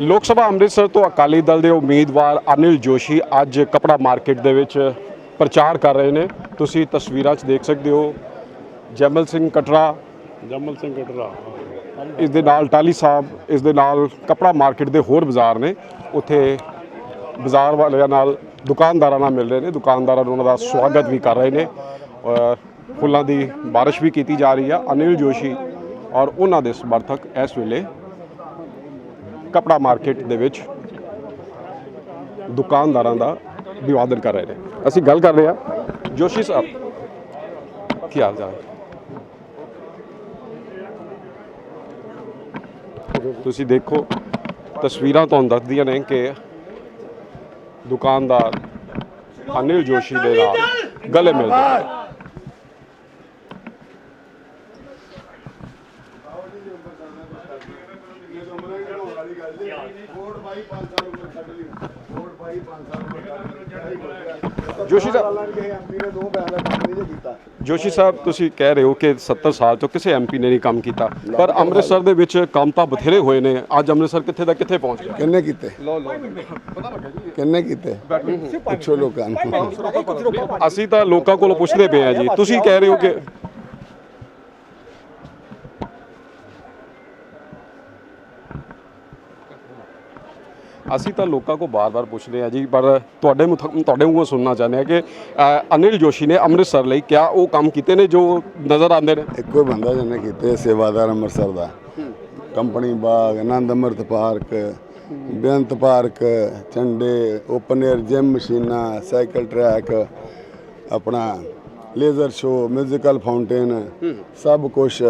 ਲੋਕ ਸਭਾ ਅੰਮ੍ਰਿਤਸਰ ਤੋਂ ਅਕਾਲੀ ਦਲ ਦੇ ਉਮੀਦਵਾਰ ਅਨਿਲ ਜੋਸ਼ੀ ਅੱਜ ਕਪੜਾ ਮਾਰਕੀਟ ਦੇ ਵਿੱਚ ਪ੍ਰਚਾਰ ਕਰ ਰਹੇ ਨੇ। ਤੁਸੀਂ ਤਸਵੀਰਾਂ 'ਚ ਦੇਖ ਸਕਦੇ ਹੋ ਜਮਲ ਸਿੰਘ ਕਟਰਾ। ਜਮਲ ਸਿੰਘ ਕਟਰਾ ਇਸ ਦੇ ਨਾਲ ਟਾਲੀ ਸਾਹਿਬ ਇਸ ਦੇ ਨਾਲ ਕਪੜਾ ਮਾਰਕੀਟ ਦੇ ਹੋਰ ਬਾਜ਼ਾਰ ਨੇ। ਉੱਥੇ ਬਾਜ਼ਾਰ ਵਾਲਿਆਂ ਨਾਲ ਦੁਕਾਨਦਾਰਾਂ ਨਾਲ ਮਿਲ ਰਹੇ ਨੇ। ਦੁਕਾਨਦਾਰਾਂ ਨੂੰ ਉਹਨਾਂ ਦਾ ਸਵਾਗਤ ਵੀ ਕਰ ਰਹੇ ਨੇ। ਔਰ ਫੁੱਲਾਂ ਦੀ ਬਾਰਿਸ਼ ਵੀ ਕੀਤੀ ਜਾ ਰਹੀ ਆ ਅਨਿਲ ਜੋਸ਼ੀ ਔਰ ਉਹਨਾਂ ਦੇ ਸਮਰਥਕ ਇਸ ਵੇਲੇ ਕਪੜਾ ਮਾਰਕੀਟ ਦੇ ਵਿੱਚ ਦੁਕਾਨਦਾਰਾਂ ਦਾ ਵਿਵਾਦਨ ਕਰ ਰਹੇ ਨੇ। ਅਸੀਂ ਗੱਲ ਕਰ ਰਹੇ ਹਾਂ। ਜੋਸ਼ੀ ਸਾਹਿਬ, ਕੀ ਹਾਲ ਚਾਲ? ਤੁਸੀਂ ਦੇਖੋ, ਤਸਵੀਰਾਂ ਤੁਹਾਨੂੰ ਦੱਸਦੀਆਂ ਨੇ ਕਿ ਦੁਕਾਨਦਾਰ ਅਨਿਲ ਜੋਸ਼ੀ ਦੇ ਨਾਲ ਗਲੇ ਮਿਲਦੇ ਜੋਸ਼ੀ ਸਾਹਿਬ। ਜੋਸ਼ੀ ਸਾਹਿਬ ਤੁਸੀਂ ਕਹਿ ਰਹੇ ਹੋ ਕਿ 70 ਸਾਲ ਤੋਂ ਕਿਸੇ ਐਮਪੀ ਨੇ ਨਹੀਂ ਕੰਮ ਕੀਤਾ ਪਰ ਅੰਮ੍ਰਿਤਸਰ ਦੇ ਵਿੱਚ ਕੰਮ ਤਾਂ ਬਥੇਰੇ ਹੋਏ ਨੇ। ਅੱਜ ਅੰਮ੍ਰਿਤਸਰ ਕਿੱਥੇ ਦਾ ਕਿੱਥੇ ਪਹੁੰਚ ਗਿਆ? ਕਿੰਨੇ ਕੀਤੇ? ਲੋ ਲੋ ਪਤਾ ਲੱਗਾ ਜੀ। ਕਿੰਨੇ ਕੀਤੇ? ਪੁੱਛੋ ਲੋਕਾਂ ਨੂੰ। ਅਸੀਂ ਤਾਂ ਲੋਕਾਂ ਕੋਲੋਂ ਪੁੱਛਦੇ ਪਏ ਆ ਜੀ। ਤੁਸੀਂ ਕਹਿ ਰਹੇ ਹੋ ਕਿ ਅਸੀਂ ਤਾਂ ਲੋਕਾਂ ਕੋ ਬਾਰ-ਬਾਰ ਪੁੱਛਦੇ ਆ ਜੀ ਪਰ ਤੁਹਾਡੇ ਤੁਹਾਡੇ ਮੂੰਹੋਂ ਸੁਣਨਾ ਚਾਹੁੰਦੇ ਆ ਕਿ ਅਨਿਲ ਜੋਸ਼ੀ ਨੇ ਅੰਮ੍ਰਿਤਸਰ ਲਈ ਕਿਆ ਉਹ ਕੰਮ ਕੀਤੇ ਨੇ ਜੋ ਨਜ਼ਰ ਆਉਂਦੇ ਨੇ? ਇੱਕੋ ਬੰਦਾ ਜਿਹਨੇ ਕੀਤੇ ਸੇਵਾਦਾਰ ਅੰਮ੍ਰਿਤਸਰ ਦਾ। Company Bagh Anand Amrit park Beant park ਝੰਡੇ ਓਪਨ 에ਅਰ ਜਿਮ ਮਸ਼ੀਨਾਂ ਸਾਈਕਲ ਟਰੈਕ ਆਪਣਾ ਲੇਜ਼ਰ ਸ਼ੋ ਮਿਊਜ਼ੀਕਲ ਫਾਊਂਟੇਨ ਸਭ ਕੁਝ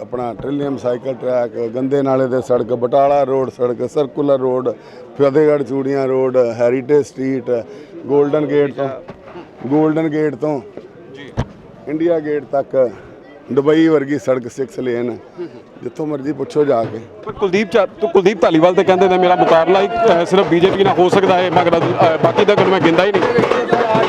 ਆਪਣਾ ਟ੍ਰਿਲੀਅਮ ਸਾਈਕਲ ਟਰੈਕ ਗੰਦੇ ਨਾਲੇ ਦੇ ਸੜਕ ਬਟਾਲਾ ਰੋਡ ਸੜਕ circular road Fatehgarh Churian road heritage street golden gate ਤੋਂ 골ਡਨ ਗੇਟ ਤੋਂ ਇੰਡੀਆ ਗੇਟ ਤੱਕ। ਦੁਬਈ ਵਰਗੀ ਸੜਕ 6 ਲੇਨ ਜਿੱਥੋਂ ਮਰਜ਼ੀ ਪੁੱਛੋ ਜਾ ਕੇ। ਪਰ ਕੁਲਦੀਪ ਚਾ- ਤੂੰ ਕੁਲਦੀਪ ਧਾਲੀਵਾਲ ਤੇ ਕਹਿੰਦੇ ਨੇ ਮੇਰਾ ਮੁਕਾਬਲਾ ਹੀ ਅ, ਸਿਰਫ ਬੀਜੇਪੀ ਨਾਲ ਹੋ ਸਕਦਾ ਹੈ ਮਗਰ ਅ, ਬਾਕੀ ਦਾ ਮੈਂ ਗਿੰਦਾ ਹੀ ਨਹੀਂ।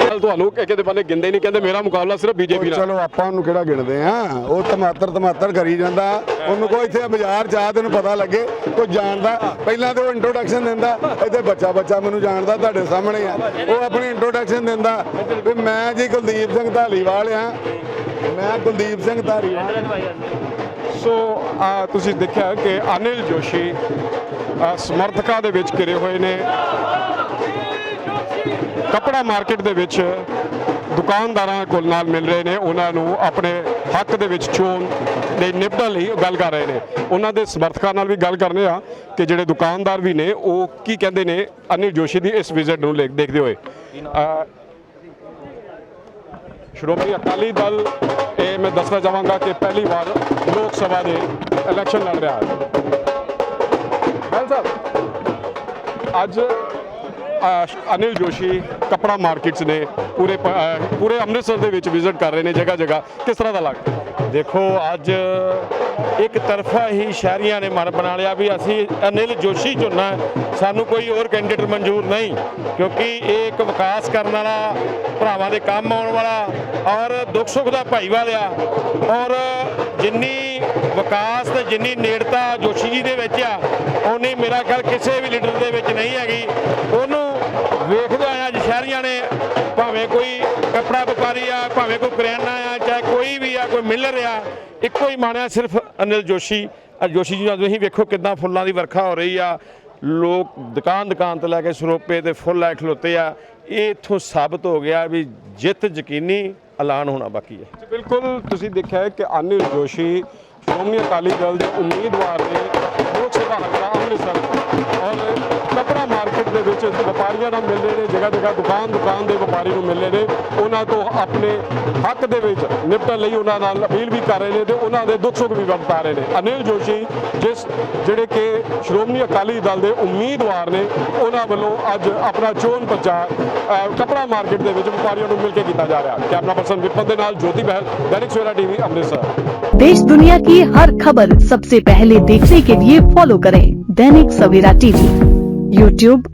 ਕੱਲ੍ਹ ਤੁਹਾਨੂੰ ਕਿ ਕਿਤੇ ਬੰਦੇ ਗਿੰਦੇ ਹੀ ਨਹੀਂ ਕਹਿੰਦੇ ਮੇਰਾ ਮੁਕਾਬਲਾ ਸਿਰਫ ਬੀਜੇਪੀ ਨਾਲ। ਚਲੋ ਆਪਾਂ ਉਹਨੂੰ ਕਿਹੜਾ ਗਿਣਦੇ ਆ? ਉਹ ਟਮਾਟਰ ਟਮਾਟਰ ਕਰੀ ਜਾਂਦਾ। ਉਹਨੂੰ ਕੋਈ ਇੱਥੇ ਬਾਜ਼ਾਰ ਜਾ ਤੈਨੂੰ ਪਤਾ ਲੱਗੇ ਕੋਈ ਜਾਣਦਾ। ਪਹਿਲਾਂ ਤੇ ਉਹ ਇੰਟਰੋਡਕਸ਼ਨ ਦਿੰਦਾ ਇੱਥੇ ਬੱਚਾ ਬੱਚਾ ਮੈਨੂੰ ਜਾਣਦਾ ਤੁਹਾਡੇ ਸਾਹਮਣੇ ਆ। ਉਹ ਆਪਣੀ ਇੰਟਰੋਡਕਸ਼ਨ ਦਿੰਦਾ ਵੀ ਮੈਂ ਜੀ ਕੁਲਦੀਪ ਸਿੰਘ ਧਾਲੀਵਾਲ ਆ। ਮੈਂ ਕੁਲਦੀਪ ਸਿੰਘ ਧਾਲੀਵਾਲ ਸੋ ਆ ਤੁਸੀਂ ਦੇਖਿਆ ਕਿ ਅਨਿਲ ਜੋਸ਼ੀ ਸਮਰਥਕਾਂ ਦੇ ਵਿੱਚ ਘਿਰੇ ਹੋਏ ਨੇ। ਕਪੜਾ ਮਾਰਕੀਟ ਦੇ ਵਿੱਚ ਦੁਕਾਨਦਾਰਾਂ ਕੋਲ ਨਾਲ ਮਿਲ ਰਹੇ ਨੇ। ਉਹਨਾਂ ਨੂੰ ਆਪਣੇ ਹੱਕ ਦੇ ਵਿੱਚ ਚੋਣ ਦੇ ਨਿਭਣ ਲਈ ਗੱਲ ਕਰ ਰਹੇ ਨੇ। ਉਹਨਾਂ ਦੇ ਸਮਰਥਕਾਂ ਨਾਲ ਵੀ ਗੱਲ ਕਰਨੇ ਆ ਕਿ ਜਿਹੜੇ ਦੁਕਾਨਦਾਰ ਵੀ ਨੇ ਉਹ ਕੀ ਕਹਿੰਦੇ ਨੇ ਅਨਿਲ ਜੋਸ਼ੀ ਦੀ ਇਸ ਵਿਜ਼ਿਟ ਨੂੰ ਦੇਖਦੇ ਹੋਏ। ਸ਼੍ਰੋਮਣੀ ਅਕਾਲੀ ਦਲ, ਇਹ ਮੈਂ ਦੱਸਣਾ ਚਾਹਾਂਗਾ ਕਿ ਪਹਿਲੀ ਵਾਰ ਲੋਕ ਸਭਾ ਦੇ ਇਲੈਕਸ਼ਨ ਲੜ ਰਿਹਾ ਹੈ। ਬੈਲ ਸਾਹਿਬ, ਅੱਜ ਅਨਿਲ ਜੋਸ਼ੀ ਕਪੜਾ ਮਾਰਕੀਟਸ ਨੇ ਪੂਰੇ ਪੂਰੇ ਅੰਮ੍ਰਿਤਸਰ ਦੇ ਵਿੱਚ ਵਿਜ਼ਿਟ ਕਰ ਰਹੇ ਨੇ ਜਗ੍ਹਾ ਜਗ੍ਹਾ ਕਿਸ ਤਰ੍ਹਾਂ ਦਾ ਲੱਗਦਾ ਦੇਖੋ, ਅੱਜ ਇੱਕ ਤਰਫਾ ਹੀ ਸ਼ਹਿਰੀਆਂ ਨੇ ਮਨ ਬਣਾ ਲਿਆ ਵੀ ਅਸੀਂ ਅਨਿਲ ਜੋਸ਼ੀ ਚੁਣਨਾ ਸਾਨੂੰ ਕੋਈ ਹੋਰ ਕੈਂਡੀਡੇਟ ਮਨਜ਼ੂਰ ਨਹੀਂ, ਕਿਉਂਕਿ ਇਹ ਇੱਕ ਵਿਕਾਸ ਕਰਨ ਵਾਲਾ, ਭਰਾਵਾਂ ਦੇ ਕੰਮ ਆਉਣ ਵਾਲਾ ਔਰ ਦੁੱਖ ਸੁੱਖ ਦਾ ਭਾਈਵਾਲ ਆ। ਔਰ ਜਿੰਨੀ ਵਿਕਾਸ ਤੇ ਜਿੰਨੀ ਨੇੜਤਾ ਜੋਸ਼ੀ ਜੀ ਦੇ ਵਿੱਚ ਆ ਉਨੀ ਮੇਰਾ ਖਿਆਲ ਕਿਸੇ ਵੀ ਲੀਡਰ ਦੇ ਵਿੱਚ ਨਹੀਂ ਹੈਗੀ। ਉਹਨੂੰ ਵੇਖਦੇ ਆ ਅੱਜ ਸ਼ਹਿਰੀਆਂ ਨੇ ਭਾਵੇਂ ਕੋਈ ਕੱਪੜਾ ਵਪਾਰੀ ਆ, ਭਾਵੇਂ ਕੋਈ ਕਰਿਆਨਾ ਆ, ਚਾਹੇ ਮਿਲ ਰਿਹਾ। ਇੱਕੋ ਹੀ ਮਾਣਿਆ ਸਿਰਫ ਅਨਿਲ ਜੋਸ਼ੀ। ਆ ਜੋਸ਼ੀ ਜੀ ਨਾਲ ਤੁਸੀਂ ਵੇਖੋ ਕਿਦਾਂ ਫੁੱਲਾਂ ਦੀ ਵਰਖਾ ਹੋ ਰਹੀ ਆ, ਲੋਕ ਦੁਕਾਨ ਦੁਕਾਨ ਤੋਂ ਲੈ ਕੇ ਸਰੋਪੇ ਤੇ ਫੁੱਲ ਲੈ ਖਲੋਤੇ ਆ। ਇਹ ਇਥੋਂ ਸਾਬਤ ਹੋ ਗਿਆ ਵੀ ਜਿੱਤ ਯਕੀਨੀ ਐਲਾਨ ਹੋਣਾ ਬਾਕੀ ਹੈ। ਬਿਲਕੁਲ ਤੁਸੀਂ ਦੇਖਿਆ ਹੈ ਕਿ ਅਨਿਲ ਜੋਸ਼ੀ ਸ਼੍ਰੋਮਣੀ ਅਕਾਲੀ ਦਲ ਦੇ ਉਮੀਦਵਾਰ ਨੇ, ਲੋਕ ਸਭਾ ਹਲਕਾ ਅੰਮ੍ਰਿਤਸਰ ਵਿੱਚ ਵਪਾਰੀਆਂ ਨਾਲ ਮਿਲ ਰਹੇ ਨੇ ਜਗ੍ਹਾ ਜਗ੍ਹਾ ਦੁਕਾਨ ਦੁਕਾਨ ਦੇ ਵਪਾਰੀ ਨੂੰ ਮਿਲ ਰਹੇ ਨੇ ਉਹਨਾਂ ਤੋਂ ਆਪਣੇ ਹੱਕ ਦੇ ਵਿੱਚ ਨਿਪਟਣ ਲਈ ਉਹਨਾਂ ਨਾਲ ਅਪੀਲ ਵੀ ਕਰ ਰਹੇ ਨੇ ਤੇ ਉਹਨਾਂ ਦੇ ਦੁੱਖ ਸੁੱਖ ਵੀ ਵਰਤਾ ਰਹੇ ਨੇ ਅਨਿਲ ਜੋਸ਼ੀ ਜਿਸ ਜਿਹੜੇ ਕਿ ਸ਼੍ਰੋਮਣੀ ਅਕਾਲੀ ਦਲ ਦੇ ਉਮੀਦਵਾਰ ਨੇ ਉਹਨਾਂ ਵੱਲੋਂ ਅੱਜ ਆਪਣਾ ਚੋਣ ਪ੍ਰਚਾਰ ਅ, ਕਪੜਾ ਮਾਰਕੀਟ ਦੇ ਵਿੱਚ ਵਪਾਰੀਆਂ ਨੂੰ ਮਿਲ ਕੇ ਕੀਤਾ ਜਾ ਰਿਹਾ ਕੈਮਰਾ ਪਰਸਨ ਵਿਪਨ ਦੇ ਨਾਲ ਜੋਤੀ ਬਹਿਲ ਦੈਨਿਕ ਸਵੇਰਾ ਟੀਵੀ ਅੰਮ੍ਰਿਤਸਰ देश दुनिया की हर खबर सबसे पहले देखने के लिए फॉलो करें दैनिक सवेरा टीवी यूट्यूब